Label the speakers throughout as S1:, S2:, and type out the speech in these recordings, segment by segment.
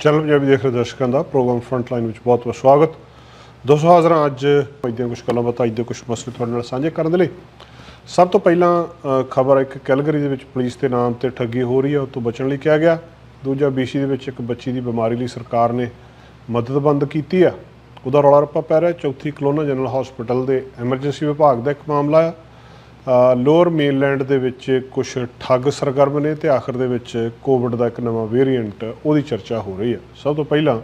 S1: Channel Punjabi ਦੇਖ ਰਹੇ ਦਰਸ਼ਕਾਂ ਦਾ, ਪ੍ਰੋਗਰਾਮ ਫਰੰਟ ਲਾਈਨ ਵਿੱਚ ਬਹੁਤ ਬਹੁਤ ਸਵਾਗਤ। ਦੋਸਤੋ ਹਾਜ਼ਰਾਂ ਅੱਜ ਦੀਆਂ ਕੁਝ ਗੱਲਾਂ ਬਾਤਾਂ, ਅੱਜ ਦੇ ਕੁਝ ਮਸਲੇ ਤੁਹਾਡੇ ਨਾਲ ਸਾਂਝੇ ਕਰਨ ਦੇ ਲਈ। ਸਭ ਤੋਂ ਪਹਿਲਾਂ ਖਬਰ ਇੱਕ ਕੈਲਗਰੀ ਦੇ ਵਿੱਚ ਪੁਲਿਸ ਦੇ ਨਾਮ ਤੇ ਠੱਗੀ ਹੋ ਰਹੀ ਹੈ, ਉਹ ਤੋਂ ਬਚਣ ਲਈ ਕਿਹਾ ਗਿਆ। ਦੂਜਾ ਬੀਸੀ ਦੇ ਵਿੱਚ ਇੱਕ ਬੱਚੀ ਦੀ ਬਿਮਾਰੀ ਲਈ ਸਰਕਾਰ ਨੇ ਮਦਦ ਬੰਦ ਕੀਤੀ ਆ। ਉਹਦਾ ਰੌਲਾ ਰੱਪਾ ਪੈ ਰਿਹਾ ਚੌਥੀ ਕਲੋਨਾ ਜਨਰਲ ਹਸਪੀਟਲ ਦੇ ਐਮਰਜੈਂਸੀ ਵਿਭਾਗ ਦਾ ਇੱਕ ਮਾਮਲਾ ਆ। ਲੋਅਰ ਮੇਨਲੈਂਡ ਦੇ ਵਿੱਚ ਕੁਝ ਠੱਗ ਸਰਗਰਮ ਨੇ ਤੇ ਆਖਰ ਦੇ ਵਿੱਚ ਕੋਵਿਡ ਦਾ ਇੱਕ ਨਵਾਂ ਵੇਰੀਐਂਟ ਉਹਦੀ ਚਰਚਾ ਹੋ ਰਹੀ ਹੈ। ਸਭ ਤੋਂ ਪਹਿਲਾਂ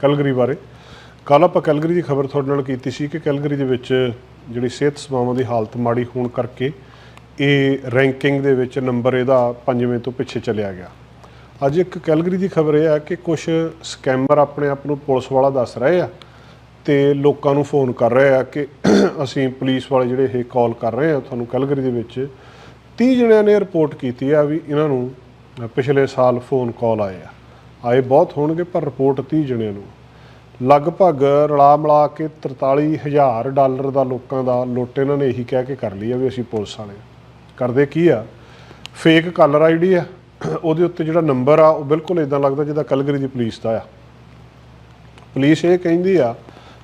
S1: ਕੈਲਗਰੀ ਬਾਰੇ। ਕੱਲ੍ਹ ਆਪਾਂ ਕੈਲਗਰੀ ਦੀ ਖਬਰ ਤੁਹਾਡੇ ਨਾਲ ਕੀਤੀ ਸੀ ਕਿ ਕੈਲਗਰੀ ਦੇ ਵਿੱਚ ਜਿਹੜੀ ਸਿਹਤ ਸੇਵਾਵਾਂ ਦੀ ਹਾਲਤ ਮਾੜੀ ਹੋਣ ਕਰਕੇ ਇਹ ਰੈਂਕਿੰਗ ਦੇ ਵਿੱਚ ਨੰਬਰ ਇਹਦਾ ਪੰਜਵੇਂ ਤੋਂ ਪਿੱਛੇ ਚਲਿਆ ਗਿਆ। ਅੱਜ ਇੱਕ ਕੈਲਗਰੀ ਦੀ ਖਬਰ ਇਹ ਹੈ ਕਿ ਕੁਝ ਸਕੈਮਰ ਆਪਣੇ ਆਪ ਨੂੰ ਪੁਲਿਸ ਵਾਲਾ ਦੱਸ ਰਹੇ ਆ ਤੇ ਲੋਕਾਂ ਨੂੰ ਫੋਨ ਕਰ ਰਹੇ ਆ ਕਿ ਅਸੀਂ ਪੁਲਿਸ ਵਾਲੇ ਜਿਹੜੇ ਇਹ ਕਾਲ ਕਰ ਰਹੇ ਆ ਤੁਹਾਨੂੰ ਕੈਲਗਰੀ ਦੇ ਵਿੱਚ 30 ਜਣਿਆਂ ਨੇ ਰਿਪੋਰਟ ਕੀਤੀ ਆ ਵੀ ਇਹਨਾਂ ਨੂੰ ਪਿਛਲੇ ਸਾਲ ਫੋਨ ਕਾਲ ਆਏ ਆ। ਆਏ ਬਹੁਤ ਹੋਣਗੇ, ਪਰ ਰਿਪੋਰਟ 30 ਜਣਿਆਂ ਨੂੰ। ਲਗਭਗ ਰਲਾ ਮਿਲਾ ਕੇ 43000 ਡਾਲਰ ਦਾ ਲੋਕਾਂ ਦਾ ਲੁੱਟ ਇਹਨਾਂ ਨੇ ਇਹੀ ਕਹਿ ਕੇ ਕਰ ਲਈ ਆ ਵੀ ਅਸੀਂ ਪੁਲਿਸ ਵਾਲੇ ਕਰਦੇ ਕੀ ਆ? ਫੇਕ ਕਾਲਰ ਆਈਡੀ ਆ। ਉਹਦੇ ਉੱਤੇ ਜਿਹੜਾ ਨੰਬਰ ਆ, ਉਹ ਬਿਲਕੁਲ ਇਦਾਂ ਲੱਗਦਾ ਜਿੱਦਾਂ ਕਲਗਰੀ ਦੀ ਪੁਲਿਸ ਦਾ ਆ। ਪੁਲਿਸ ਇਹ ਕਹਿੰਦੀ ਆ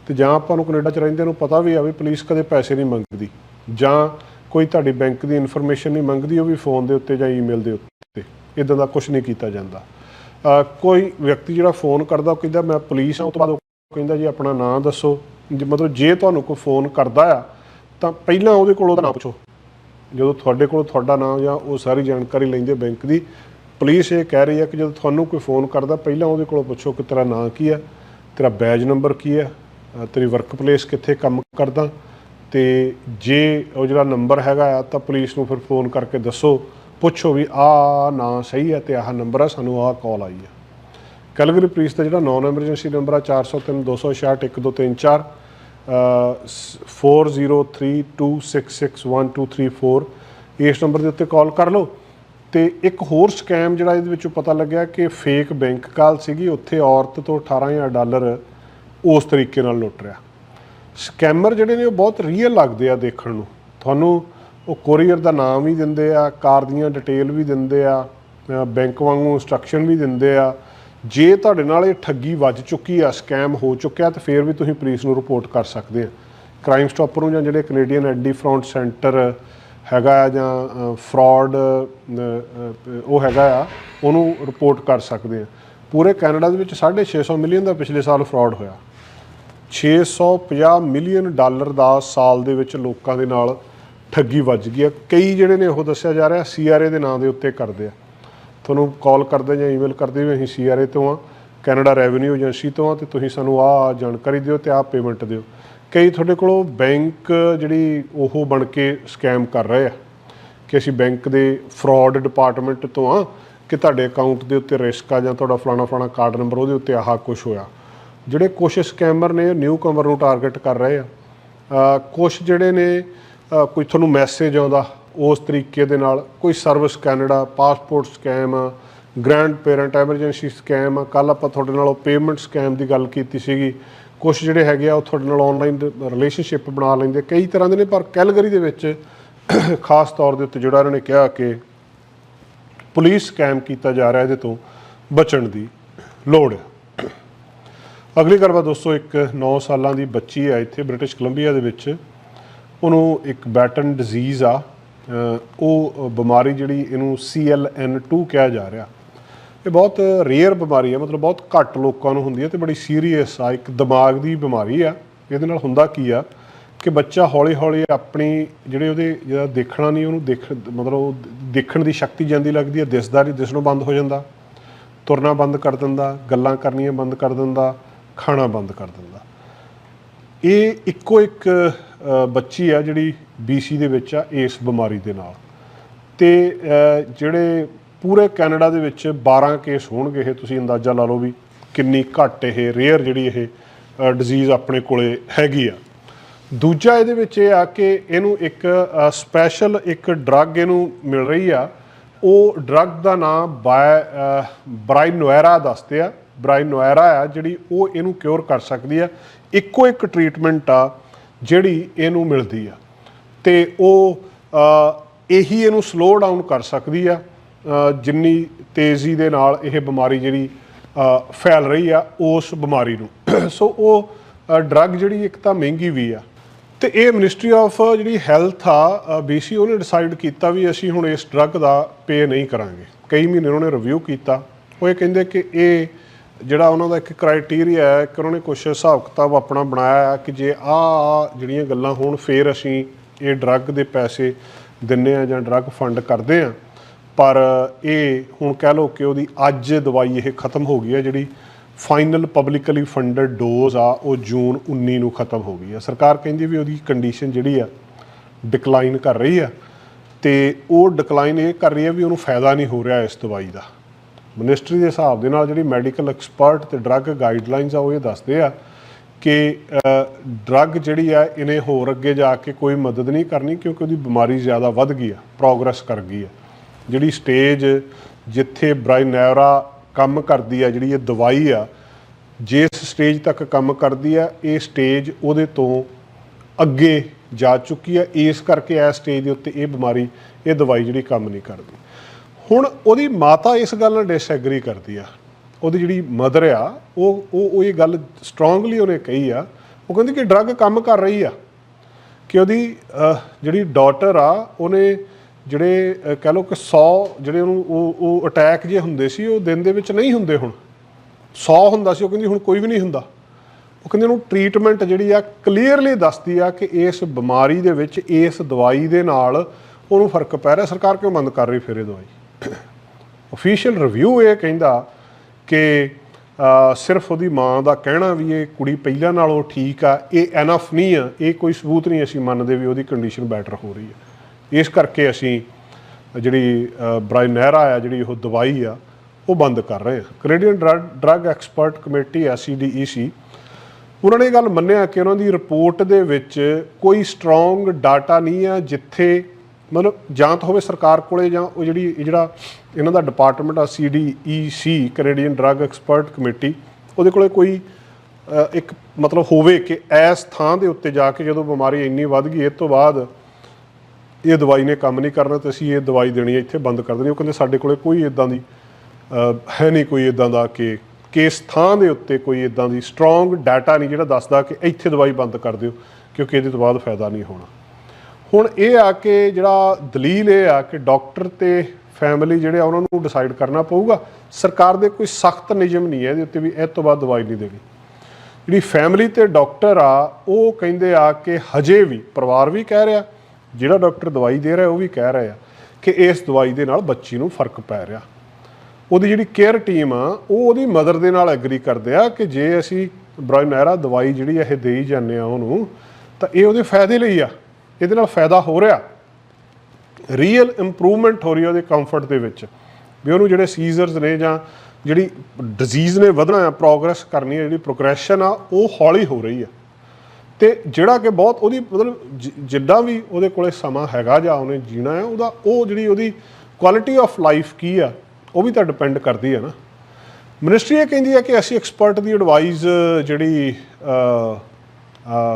S1: ਤੇ ਜਾਂ ਆਪਾਂ ਨੂੰ ਕੈਨੇਡਾ ਚ ਰਹਿੰਦੇ ਨੂੰ ਪਤਾ ਵੀ ਆ ਵੀ ਪੁਲਿਸ ਕਦੇ ਪੈਸੇ ਨਹੀਂ ਮੰਗਦੀ। ਜਾਂ ਕੋਈ ਤੁਹਾਡੀ ਬੈਂਕ ਦੀ ਇਨਫੋਰਮੇਸ਼ਨ ਨਹੀਂ ਮੰਗਦੀ, ਉਹ ਵੀ ਫੋਨ ਦੇ ਉੱਤੇ ਜਾਂ ਈਮੇਲ ਦੇ ਉੱਤੇ। ਇਦਾਂ ਦਾ ਕੁਝ ਨਹੀਂ ਕੀਤਾ ਜਾਂਦਾ। ਕੋਈ ਵਿਅਕਤੀ ਜਿਹੜਾ ਫੋਨ ਕਰਦਾ, ਉਹ ਕਹਿੰਦਾ, ਮੈਂ ਪੁਲਿਸ ਆ ਉਸ ਤੋਂ ਬਾਅਦ ਉਹ ਕਹਿੰਦਾ, ਜੀ, ਆਪਣਾ ਨਾਮ ਦੱਸੋ। ਜੇ ਮਤਲਬ ਜੇ ਤੁਹਾਨੂੰ ਕੋਈ ਫੋਨ ਕਰਦਾ ਆ, ਤਾਂ ਪਹਿਲਾਂ ਉਹਦੇ ਕੋਲ ਉਹਦਾ ਨਾਮ ਪੁੱਛੋ। ਜਦੋਂ ਤੁਹਾਡੇ ਕੋਲ ਤੁਹਾਡਾ ਨਾਮ ਜਾਂ ਉਹ ਸਾਰੀ ਜਾਣਕਾਰੀ ਲੈਂਦੇ ਬੈਂਕ ਦੀ, ਪੁਲਿਸ ਇਹ ਕਹਿ ਰਹੀ ਹੈ ਕਿ ਜਦੋਂ ਤੁਹਾਨੂੰ ਕੋਈ ਫੋਨ ਕਰਦਾ, ਪਹਿਲਾਂ ਉਹਦੇ ਕੋਲੋਂ ਪੁੱਛੋ ਕਿ ਤੇਰਾ ਨਾਮ ਕੀ ਹੈ, ਤੇਰਾ ਬੈਜ ਨੰਬਰ ਕੀ ਹੈ ਤੇਰੀ ਵਰਕ ਪਲੇਸ ਕਿੱਥੇ ਕੰਮ ਕਰਦਾ ਤੇ ਜੇ ਉਹ ਜਿਹੜਾ ਨੰਬਰ ਹੈਗਾ ਆ, ਤਾਂ ਪੁਲਿਸ ਨੂੰ ਫਿਰ ਫੋਨ ਕਰਕੇ ਦੱਸੋ, ਪੁੱਛੋ ਵੀ ਆਹ ਨਾਂ ਸਹੀ ਹੈ ਤੇ ਆਹ ਨੰਬਰ ਆ, ਸਾਨੂੰ ਆਹ ਕਾਲ ਆਈ ਹੈ। ਕੈਲਗਰੀ ਪੁਲਿਸ ਦਾ ਜਿਹੜਾ ਨਾਨ ਐਮਰਜੈਂਸੀ ਨੰਬਰ ਆ 403 266 1234 4032661234 ਇਸ ਨੰਬਰ ਦੇ ਉੱਤੇ ਕਾਲ ਕਰ ਲਓ। ਤੇ ਇੱਕ ਹੋਰ ਸਕੈਮ ਜਿਹੜਾ ਇਹਦੇ ਵਿੱਚੋਂ ਪਤਾ ਲੱਗਿਆ ਕਿ ਫੇਕ ਬੈਂਕ ਕਾਲ ਸੀਗੀ, ਉੱਥੇ ਔਰਤ ਤੋਂ 18000 ਡਾਲਰ ਉਸ ਤਰੀਕੇ ਨਾਲ ਲੁੱਟ ਰਿਹਾ। ਸਕੈਮਰ ਜਿਹੜੇ ਨੇ ਉਹ ਬਹੁਤ ਰੀਅਲ ਲੱਗਦੇ ਆ ਦੇਖਣ ਨੂੰ। ਤੁਹਾਨੂੰ ਉਹ ਕੋਰੀਅਰ ਦਾ ਨਾਮ ਵੀ ਦਿੰਦੇ ਆ, ਕਾਰ ਦੀਆਂ ਡਿਟੇਲ ਵੀ ਦਿੰਦੇ ਆ ਬੈਂਕ ਵਾਂਗੂ ਇੰਸਟਰਕਸ਼ਨ ਵੀ ਦਿੰਦੇ ਆ। ਜੇ ਤੁਹਾਡੇ ਨਾਲ ਇਹ ਠੱਗੀ ਵੱਜ ਚੁੱਕੀ ਆ ਸਕੈਮ ਹੋ ਚੁੱਕਿਆ, ਤਾਂ ਫਿਰ ਵੀ ਤੁਸੀਂ ਪੁਲਿਸ ਨੂੰ ਰਿਪੋਰਟ ਕਰ ਸਕਦੇ ਆ। ਕ੍ਰਾਈਮ ਸਟਾਪਰ ਨੂੰ ਜਾਂ ਜਿਹੜੇ ਕੈਨੇਡੀਅਨ ਐਡੀ ਫਰੰਟ ਸੈਂਟਰ ਹੈਗਾ ਆ ਜਾਂ ਫਰਾਡ ਉਹ ਹੈਗਾ ਆ, ਉਹਨੂੰ ਰਿਪੋਰਟ ਕਰ ਸਕਦੇ ਆ। ਪੂਰੇ ਕੈਨੇਡਾ ਦੇ ਵਿੱਚ 650 ਮਿਲੀਅਨ ਦਾ ਪਿਛਲੇ ਸਾਲ ਫਰਾਡ ਹੋਇਆ। 650 ਮਿਲੀਅਨ ਡਾਲਰ ਦਾ ਸਾਲ ਦੇ ਵਿੱਚ ਲੋਕਾਂ ਦੇ ਨਾਲ ਠੱਗੀ ਵੱਜ ਗਈ ਆ ਕਈ ਜਿਹੜੇ ਨੇ ਉਹ ਦੱਸਿਆ ਜਾ ਰਿਹਾ ਸੀਆਰਏ ਦੇ ਨਾਂ ਦੇ ਉੱਤੇ ਕਰਦੇ ਆ। ਤੁਹਾਨੂੰ ਕਾਲ ਕਰਦੇ ਜਾਂ ਈਮੇਲ ਕਰਦੇ ਵੀ ਅਸੀਂ ਸੀਆਰਏ ਤੋਂ ਆ, ਕੈਨੇਡਾ ਰੈਵਨਿਊ ਏਜੰਸੀ ਤੋਂ ਆ ਤੇ ਤੁਸੀਂ ਸਾਨੂੰ ਆਹ ਜਾਣਕਾਰੀ ਦਿਓ ਤੇ ਆਹ ਪੇਮੈਂਟ ਦਿਓ। ਕਈ ਤੁਹਾਡੇ ਕੋਲੋਂ ਬੈਂਕ ਜਿਹੜੀ ਉਹ ਬਣ ਕੇ ਸਕੈਮ ਕਰ ਰਹੇ ਆ ਕਿ ਅਸੀਂ ਬੈਂਕ ਦੇ ਫਰਾਡ ਡਿਪਾਰਟਮੈਂਟ ਤੋਂ ਆ ਕਿ ਤੁਹਾਡੇ ਅਕਾਊਂਟ ਦੇ ਉੱਤੇ ਰਿਸਕ ਆ ਜਾਂ ਤੁਹਾਡਾ ਫਲਾਣਾ ਫਲਾਣਾ ਕਾਰਡ ਨੰਬਰ ਉਹਦੇ ਉੱਤੇ ਆਹ ਕੁਝ ਹੋਇਆ। ਜਿਹੜੇ ਕੁਝ ਸਕੈਮਰ ਨੇ ਨਿਊ ਕਮਰ ਨੂੰ ਟਾਰਗੇਟ ਕਰ ਰਹੇ ਆ। ਕੁਝ ਜਿਹੜੇ ਨੇ ਕੋਈ ਤੁਹਾਨੂੰ ਮੈਸੇਜ ਆਉਂਦਾ ਉਸ ਤਰੀਕੇ ਦੇ ਨਾਲ, ਕੋਈ service Canada passport scam grand parent emergency scam ਕੱਲ ਆਪਾਂ ਤੁਹਾਡੇ ਨਾਲ ਪੇਮੈਂਟ ਸਕੈਮ ਦੀ ਗੱਲ ਕੀਤੀ ਸੀਗੀ। ਕੁਝ ਜਿਹੜੇ ਹੈਗੇ ਆ, ਉਹ ਤੁਹਾਡੇ ਨਾਲ ਆਨਲਾਈਨ ਰਿਲੇਸ਼ਨਸ਼ਿਪ ਬਣਾ ਲੈਂਦੇ। ਕਈ ਤਰ੍ਹਾਂ ਦੇ ਨੇ, ਪਰ ਕੈਲਗਰੀ ਦੇ ਵਿੱਚ ਖਾਸ ਤੌਰ ਦੇ ਉੱਤੇ ਜਿਹੜਾ ਇਹਨਾਂ ਨੇ ਕਿਹਾ ਕਿ ਪੁਲਿਸ ਸਕੈਮ ਕੀਤਾ ਜਾ ਰਿਹਾ ਇਹਦੇ ਤੋਂ ਬਚਣ ਦੀ ਲੋੜ ਹੈ ਅਗਲੀ ਗੱਲਬਾਤ ਦੋਸਤੋ, ਇੱਕ 9 ਸਾਲਾਂ ਦੀ ਬੱਚੀ ਹੈ ਇੱਥੇ ਬ੍ਰਿਟਿਸ਼ ਕੋਲੰਬੀਆ ਦੇ ਵਿੱਚ। ਉਹਨੂੰ ਇੱਕ ਬੈਟਨ ਡਿਜ਼ੀਜ਼ ਆ ਉਹ ਬਿਮਾਰੀ ਜਿਹੜੀ ਇਹਨੂੰ CLN2 ਕਿਹਾ ਜਾ ਰਿਹਾ। ਇਹ ਬਹੁਤ ਰੇਅਰ ਬਿਮਾਰੀ ਹੈ, ਮਤਲਬ ਬਹੁਤ ਘੱਟ ਲੋਕਾਂ ਨੂੰ ਹੁੰਦੀ ਹੈ ਤੇ ਬੜੀ ਸੀਰੀਅਸ ਆ, ਇੱਕ ਦਿਮਾਗ ਦੀ ਬਿਮਾਰੀ ਆ। ਇਹਦੇ ਨਾਲ ਹੁੰਦਾ ਕੀ ਆ ਕਿ ਬੱਚਾ ਹੌਲੀ-ਹੌਲੀ ਆਪਣੀ ਜਿਹੜੇ ਉਹਦੇ ਜਿਹੜਾ ਦੇਖਣਾ ਨਹੀਂ, ਉਹਨੂੰ ਦੇਖ, ਮਤਲਬ ਉਹ ਦੇਖਣ ਦੀ ਸ਼ਕਤੀ ਜਾਂਦੀ ਲੱਗਦੀ ਹੈ, ਦਿਸਦਾ ਨਹੀਂ, ਦਿਸਣੋਂ ਬੰਦ ਹੋ ਜਾਂਦਾ। ਤੁਰਨਾ ਬੰਦ ਕਰ ਦਿੰਦਾ, ਗੱਲਾਂ ਕਰਨੀਆਂ ਬੰਦ ਕਰ ਦਿੰਦਾ। ਖਾਣਾ ਬੰਦ ਕਰ ਦਿੰਦਾ। ਇਹ ਇੱਕੋ ਇੱਕ ਬੱਚੀ ਆ ਜਿਹੜੀ BC ਦੇ ਵਿੱਚ ਆ ਇਸ ਬਿਮਾਰੀ ਦੇ ਨਾਲ। ਤੇ ਜਿਹੜੇ ਪੂਰੇ ਕੈਨੇਡਾ ਦੇ ਵਿੱਚ 12 ਕੇਸ ਹੋਣਗੇ, ਇਹ ਤੁਸੀਂ ਅੰਦਾਜ਼ਾ ਲਾ ਲਓ ਵੀ ਕਿੰਨੀ ਘੱਟ ਇਹ ਰੇਅਰ ਜਿਹੜੀ ਇਹ ਡਿਜ਼ੀਜ਼ ਆਪਣੇ ਕੋਲੇ ਹੈਗੀ ਆ। ਦੂਜਾ ਇਹਦੇ ਵਿੱਚ ਇਹ ਆ ਕਿ ਇਹਨੂੰ ਇੱਕ ਸਪੈਸ਼ਲ ਇੱਕ ਡਰੱਗ ਇਹਨੂੰ ਮਿਲ ਰਹੀ ਆ। ਉਹ ਡਰੱਗ ਦਾ ਨਾਮ ਬ੍ਰਾਈਨੋਇਰਾ ਦੱਸਦੇ ਆ। ਬ੍ਰਾਈਨੋਇਰਾ ਆ, ਜਿਹੜੀ ਉਹ ਇਹਨੂੰ ਕਿਉਰ ਕਰ ਸਕਦੀ ਆ। ਇੱਕੋ ਇੱਕ ਟ੍ਰੀਟਮੈਂਟ ਆ ਜਿਹੜੀ ਇਹਨੂੰ ਮਿਲਦੀ ਆ। ਤੇ ਉਹ ਇਹੀ ਇਹਨੂੰ ਸਲੋ ਡਾਊਨ ਕਰ ਸਕਦੀ ਆ ਜਿੰਨੀ ਤੇਜ਼ੀ ਦੇ ਨਾਲ ਇਹ ਬਿਮਾਰੀ ਜਿਹੜੀ ਫੈਲ ਰਹੀ ਆ ਉਸ ਬਿਮਾਰੀ ਨੂੰ। ਸੋ ਉਹ ਡਰੱਗ ਜਿਹੜੀ ਇੱਕ ਤਾਂ ਮਹਿੰਗੀ ਵੀ ਆ। ਤੇ ਇਹ ਮਿਨਿਸਟਰੀ ਆਫ ਜਿਹੜੀ ਹੈਲਥ ਆ ਬੀਸੀ ਉਹਨੇ ਡਿਸਾਈਡ ਕੀਤਾ ਵੀ ਅਸੀਂ ਹੁਣ ਇਸ ਡਰੱਗ ਦਾ ਪੇ ਨਹੀਂ ਕਰਾਂਗੇ। ਕਈ ਮਹੀਨੇ ਉਹਨੇ ਰਿਵਿਊ ਕੀਤਾ। ਉਹ ਇਹ ਕਹਿੰਦੇ ਕਿ ਇਹ ਜਿਹੜਾ ਉਹਨਾਂ ਦਾ ਇੱਕ ਕ੍ਰਾਈਟੇਰੀਆ ਹੈ ਕਿ ਉਹਨਾਂ ਨੇ ਕੁਝ ਹਿਸਾਬ ਕਿਤਾਬ ਆਪਣਾ ਬਣਾਇਆ ਹੈ ਕਿ ਜੇ ਆ ਜਿਹੜੀਆਂ ਗੱਲਾਂ ਹੋਣ, ਫੇਰ ਅਸੀਂ ਇਹ ਡਰੱਗ ਦੇ ਪੈਸੇ ਦਿੰਨੇ ਆ ਜਾਂ ਡਰੱਗ ਫੰਡ ਕਰਦੇ ਆ ਪਰ ਇਹ ਹੁਣ ਕਹਿ ਲਓ ਕਿ ਉਹਦੀ ਅੱਜ ਦਵਾਈ ਇਹ ਖਤਮ ਹੋ ਗਈ ਹੈ, ਜਿਹੜੀ ਫਾਈਨਲ ਪਬਲਿਕਲੀ ਫੰਡਡ ਡੋਜ਼ ਆ, ਉਹ ਜੂਨ 19 ਨੂੰ ਖਤਮ ਹੋ ਗਈ ਹੈ। ਸਰਕਾਰ ਕਹਿੰਦੀ ਵੀ ਉਹਦੀ ਕੰਡੀਸ਼ਨ ਜਿਹੜੀ ਆ ਡਿਕਲਾਈਨ ਕਰ ਰਹੀ ਆ। ਤੇ ਉਹ ਡਿਕਲਾਈਨ ਇਹ ਕਰ ਰਹੀ ਹੈ ਵੀ ਉਹਨੂੰ ਫਾਇਦਾ ਨਹੀਂ ਹੋ ਰਿਹਾ ਇਸ ਦਵਾਈ ਦਾ। ਮਿਨਿਸਟਰੀ ਦੇ ਹਿਸਾਬ ਦੇ ਨਾਲ ਜਿਹੜੀ ਮੈਡੀਕਲ ਐਕਸਪਰਟ ਤੇ ਡਰੱਗ ਗਾਈਡਲਾਈਨਸ ਆ, ਉਹ ਇਹ ਦੱਸਦੇ ਆ ਕਿ ਡਰੱਗ ਜਿਹੜੀ ਆ, ਇਹਨੇ ਹੋਰ ਅੱਗੇ ਜਾ ਕੇ ਕੋਈ ਮਦਦ ਨਹੀਂ ਕਰਨੀ ਕਿਉਂਕਿ ਉਹਦੀ ਬਿਮਾਰੀ ਜ਼ਿਆਦਾ ਵੱਧ ਗਈ ਆ, ਪ੍ਰੋਗਰੈਸ ਕਰ ਗਈ ਆ। ਜਿਹੜੀ ਸਟੇਜ ਜਿੱਥੇ ਬ੍ਰਾਈਨੈਰਾ ਕੰਮ ਕਰਦੀ ਆ, ਜਿਹੜੀ ਇਹ ਦਵਾਈ ਆ, ਜਿਸ ਸਟੇਜ ਤੱਕ ਕੰਮ ਕਰਦੀ ਆ, ਇਹ ਸਟੇਜ ਉਹਦੇ ਤੋਂ ਅੱਗੇ ਜਾ ਚੁੱਕੀ ਆ। ਇਸ ਕਰਕੇ ਇਸ ਸਟੇਜ ਦੇ ਉੱਤੇ ਇਹ ਬਿਮਾਰੀ, ਇਹ ਦਵਾਈ ਜਿਹੜੀ ਕੰਮ ਨਹੀਂ ਕਰਦੀ। ਹੁਣ ਉਹਦੀ ਮਾਤਾ ਇਸ ਗੱਲ ਨਾਲ ਡਿਸਐਗਰੀ ਕਰਦੀ ਆ। ਉਹਦੀ ਜਿਹੜੀ ਮਦਰ ਆ ਉਹ ਉਹ ਉਹ ਇਹ ਗੱਲ ਸਟਰੋਂਗਲੀ ਉਹਨੇ ਕਹੀ ਆ। ਉਹ ਕਹਿੰਦੀ ਕਿ ਡਰੱਗ ਕੰਮ ਕਰ ਰਹੀ ਆ। ਕਿ ਉਹਦੀ ਜਿਹੜੀ ਡਾਟਰ ਆ ਉਹਨੇ ਜਿਹੜੇ ਅਹ, ਕਹਿ ਲਓ ਕਿ 100 ਜਿਹੜੇ ਉਹਨੂੰ ਉਹ ਉਹ ਅਟੈਕ ਜੇ ਹੁੰਦੇ ਸੀ ਉਹ ਦਿਨ ਦੇ ਵਿੱਚ ਨਹੀਂ ਹੁੰਦੇ ਹੁਣ। 100 ਹੁੰਦਾ ਸੀ ਉਹ ਕਹਿੰਦੀ ਹੁਣ ਕੋਈ ਵੀ ਨਹੀਂ ਹੁੰਦਾ। ਉਹ ਕਹਿੰਦੇ ਉਹਨੂੰ ਟ੍ਰੀਟਮੈਂਟ ਜਿਹੜੀ ਆ ਕਲੀਅਰਲੀ ਦੱਸਦੀ ਆ ਕਿ ਇਸ ਬਿਮਾਰੀ ਦੇ ਵਿੱਚ ਇਸ ਦਵਾਈ ਦੇ ਨਾਲ ਉਹਨੂੰ ਫ਼ਰਕ ਪੈ ਰਿਹਾ। ਸਰਕਾਰ ਕਿਉਂ ਬੰਦ ਕਰ ਰਹੀ ਫਿਰ ਇਹ ਦਵਾਈ? ਅਫੀਸ਼ੀਅਲ ਰਿਵਿਊ ਇਹ ਕਹਿੰਦਾ ਕਿ ਸਿਰਫ ਉਹਦੀ ਮਾਂ ਦਾ ਕਹਿਣਾ ਵੀ ਇਹ ਕੁੜੀ ਪਹਿਲਾਂ ਨਾਲੋਂ ਠੀਕ ਆ, ਇਹ ਐਨਫ ਨਹੀਂ ਆ, ਇਹ ਕੋਈ ਸਬੂਤ ਨਹੀਂ ਅਸੀਂ ਮੰਨਦੇ ਵੀ ਉਹਦੀ ਕੰਡੀਸ਼ਨ ਬੈਟਰ ਹੋ ਰਹੀ ਹੈ ਇਸ ਕਰਕੇ ਅਸੀਂ ਜਿਹੜੀ ਬ੍ਰਾਈਨੈਰਾ ਆ, ਜਿਹੜੀ ਉਹ ਦਵਾਈ ਆ, ਉਹ ਬੰਦ ਕਰ ਰਹੇ ਆ Canadian drug expert committee SCDEC ਉਹਨਾਂ ਨੇ ਇਹ ਗੱਲ ਮੰਨਿਆ ਕਿ ਉਹਨਾਂ ਦੀ ਰਿਪੋਰਟ ਦੇ ਵਿੱਚ ਕੋਈ ਸਟਰੋਂਗ ਡਾਟਾ ਨਹੀਂ ਆ, ਜਿੱਥੇ ਮਤਲਬ ਜਾਂ ਤਾਂ ਹੋਵੇ ਸਰਕਾਰ ਕੋਲੇ ਜਾਂ ਉਹ ਜਿਹੜੀ, ਇਹ ਜਿਹੜਾ ਇਹਨਾਂ ਦਾ ਡਿਪਾਰਟਮੈਂਟ ਆ CDEC Canadian drug expert committee ਉਹਦੇ ਕੋਲੇ ਕੋਈ ਇੱਕ ਮਤਲਬ ਹੋਵੇ ਕਿ ਇਸ ਥਾਂ ਦੇ ਉੱਤੇ ਜਾ ਕੇ ਜਦੋਂ ਬਿਮਾਰੀ ਇੰਨੀ ਵੱਧ ਗਈ ਇਸ ਤੋਂ ਬਾਅਦ ਇਹ ਦਵਾਈ ਨੇ ਕੰਮ ਨਹੀਂ ਕਰਨਾ ਤੇ ਅਸੀਂ ਇਹ ਦਵਾਈ ਦੇਣੀ ਇੱਥੇ ਬੰਦ ਕਰ ਦੇਣੀ ਉਹ ਕਹਿੰਦੇ ਸਾਡੇ ਕੋਲੇ ਕੋਈ ਇਦਾਂ ਦੀ ਹੈ ਨਹੀਂ ਕੋਈ ਇਦਾਂ ਦਾ ਕਿ ਕਿਸ ਥਾਂ ਦੇ ਉੱਤੇ ਕੋਈ ਇਦਾਂ ਦੀ ਸਟਰੋਂਗ ਡਾਟਾ ਨਹੀਂ ਜਿਹੜਾ ਦੱਸਦਾ ਕਿ ਇੱਥੇ ਦਵਾਈ ਬੰਦ ਕਰ ਦਿਓ, ਕਿਉਂਕਿ ਇਹਦੇ ਤੋਂ ਬਾਅਦ ਫਾਇਦਾ ਨਹੀਂ ਹੋਣਾ। ਹੁਣ ਇਹ ਆ ਕਿ ਜਿਹੜਾ ਦਲੀਲ ਇਹ ਆ ਕਿ ਡਾਕਟਰ ਤੇ ਫੈਮਿਲੀ ਜਿਹੜੇ ਆ ਉਹਨਾਂ ਨੂੰ ਡਿਸਾਈਡ ਕਰਨਾ ਪਊਗਾ, ਸਰਕਾਰ ਦੇ ਕੋਈ ਸਖਤ ਨਿਯਮ ਨਹੀਂ ਹੈ ਇਹਦੇ ਉੱਤੇ ਵੀ ਇਹ ਤੋਂ ਬਾਅਦ ਦਵਾਈ ਨਹੀਂ ਦੇਣੀ। ਜਿਹੜੀ ਫੈਮਿਲੀ ਤੇ ਡਾਕਟਰ ਆ, ਉਹ ਕਹਿੰਦੇ ਆ ਕਿ ਹਜੇ ਵੀ ਪਰਿਵਾਰ ਵੀ ਕਹਿ ਰਿਹਾ, ਜਿਹੜਾ ਡਾਕਟਰ ਦਵਾਈ ਦੇ ਰਿਹਾ ਉਹ ਵੀ ਕਹਿ ਰਿਹਾ ਕਿ ਇਸ ਦਵਾਈ ਦੇ ਨਾਲ ਬੱਚੀ ਨੂੰ ਫ਼ਰਕ ਪੈ ਰਿਹਾ। ਉਹਦੀ ਜਿਹੜੀ ਕੇਅਰ ਟੀਮ ਆ, ਉਹ ਉਹਦੀ ਮਦਰ ਦੇ ਨਾਲ ਐਗਰੀ ਕਰਦੇ ਆ ਕਿ ਜੇ ਅਸੀਂ ਬ੍ਰਾਈਨੈਰਾ ਦਵਾਈ ਜਿਹੜੀ ਇਹ ਦੇਈ ਜਾਂਦੇ ਆ ਉਹਨੂੰ, ਤਾਂ ਇਹ ਉਹਦੇ ਫਾਇਦੇ ਲਈ ਆ। ਇਹਦੇ ਨਾਲ ਫਾਇਦਾ ਹੋ ਰਿਹਾ। ਰੀਅਲ ਇੰਪਰੂਵਮੈਂਟ ਹੋ ਰਹੀ ਹੈ ਉਹਦੇ ਕੰਫਰਟ ਦੇ ਵਿੱਚ। ਵੀ ਉਹਨੂੰ ਜਿਹੜੇ ਸੀਜ਼ਰਸ ਨੇ ਜਾਂ ਜਿਹੜੀ ਡਿਜ਼ੀਜ਼ ਨੇ ਵਧਣਾ ਆ ਪ੍ਰੋਗਰੈਸ ਕਰਨੀ ਹੈ, ਜਿਹੜੀ ਪ੍ਰੋਗਰੈਸ਼ਨ ਆ, ਉਹ ਹੌਲੀ ਹੋ ਰਹੀ ਆ ਤੇ ਜਿਹੜਾ ਕਿ ਬਹੁਤ ਉਹਦੀ ਮਤਲਬ ਜਿ- ਜਿੱਦਾਂ ਵੀ ਉਹਦੇ ਕੋਲੇ ਸਮਾਂ ਹੈਗਾ ਜਾਂ ਉਹਨੇ ਜੀਣਾ ਹੈ, ਉਹਦਾ ਉਹ ਜਿਹੜੀ ਉਹਦੀ ਕੁਆਲਿਟੀ ਆਫ ਲਾਈਫ ਕੀ ਆ, ਉਹ ਵੀ ਤਾਂ ਡਿਪੈਂਡ ਕਰਦੀ ਹੈ ਨਾ। ਮਿਨਿਸਟਰੀ ਇਹ ਕਹਿੰਦੀ ਹੈ ਕਿ ਅਸੀਂ ਐਕਸਪਰਟ ਦੀ ਐਡਵਾਈਸ ਜਿਹੜੀ